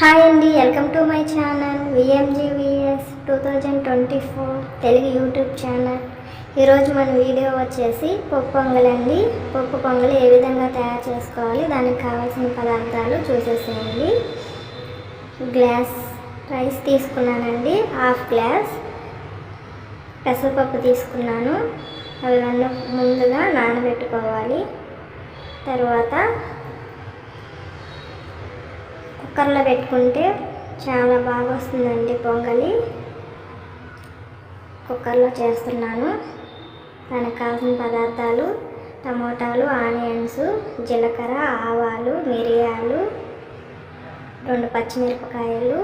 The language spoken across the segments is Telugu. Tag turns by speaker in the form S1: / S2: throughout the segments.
S1: హాయ్ అండి welcome to my channel VMGVS two thousand twenty four Telugu YouTube channel ఈరోజు మన వీడియో వచ్చేసి పప్పు పొంగల్ అండి. పప్పు పొంగల్ ఏ విధంగా తయారు చేసుకోవాలి దానికి కావాల్సిన పదార్థాలు చూసేసేయండి. గ్లాస్ రైస్ తీసుకున్నానండి హాఫ్ గ్లాస్ పెసరపప్పు తీసుకున్నాను. అవి రెండు ముందుగా నానబెట్టుకోవాలి. తర్వాత కుక్కర్లో పెట్టుకుంటే చాలా బాగా వస్తుందండి పొంగలి. కుక్కర్లో చేస్తున్నాను. దానికి కావాల్సిన పదార్థాలు టమోటాలు ఆనియన్స్ జీలకర్ర ఆవాలు మిరియాలు రెండు పచ్చిమిరపకాయలు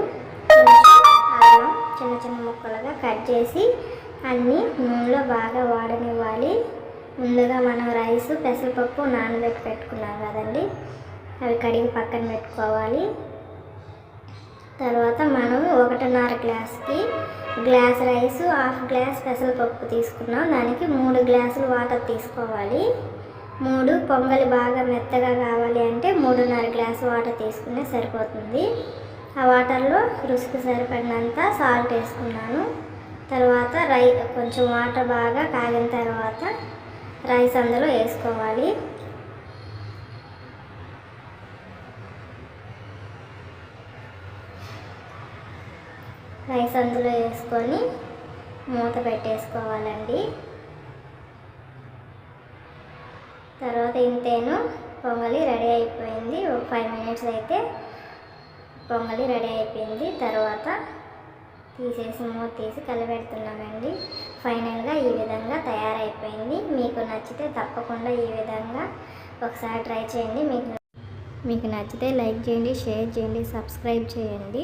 S1: అల్లం చిన్న చిన్న ముక్కలుగా కట్ చేసి అన్నీ నూనెలో బాగా వాడనివ్వాలి. ముందుగా మనం రైస్ పెసరపప్పు నానబెట్టి పెట్టుకున్నాం కదండి. అవి కడిగి పక్కన పెట్టుకోవాలి. తర్వాత మనం ఒకటిన్నర గ్లాస్కి గ్లాస్ రైస్ హాఫ్ గ్లాస్ పెసరపప్పు తీసుకున్నాం. దానికి మూడు గ్లాసులు వాటర్ తీసుకోవాలి. మూడు పొంగలి బాగా మెత్తగా కావాలి అంటే మూడున్నర గ్లాసు వాటర్ తీసుకునే సరిపోతుంది. ఆ వాటర్లో రుచికి సరిపడినంత సాల్ట్ వేసుకున్నాను. తర్వాత రై కొంచెం వాటర్ బాగా కాగిన తర్వాత రైస్ అందులో వేసుకోవాలి. రైస్ అందులో వేసుకొని మూత పెట్టేసుకోవాలండి. తర్వాత ఇంతేను పొంగలి రెడీ అయిపోయింది. ఒక ఫైవ్ మినిట్స్ అయితే పొంగలి రెడీ అయిపోయింది. తర్వాత తీసేసి మూత తీసి కలిపెడుతున్నామండి ఫైనల్గా ఈ విధంగా తయారైపోయింది. మీకు నచ్చితే తప్పకుండా ఈ విధంగా ఒకసారి ట్రై చేయండి. మీకు మీకు నచ్చితే లైక్ చేయండి షేర్ చేయండి సబ్స్క్రైబ్ చేయండి.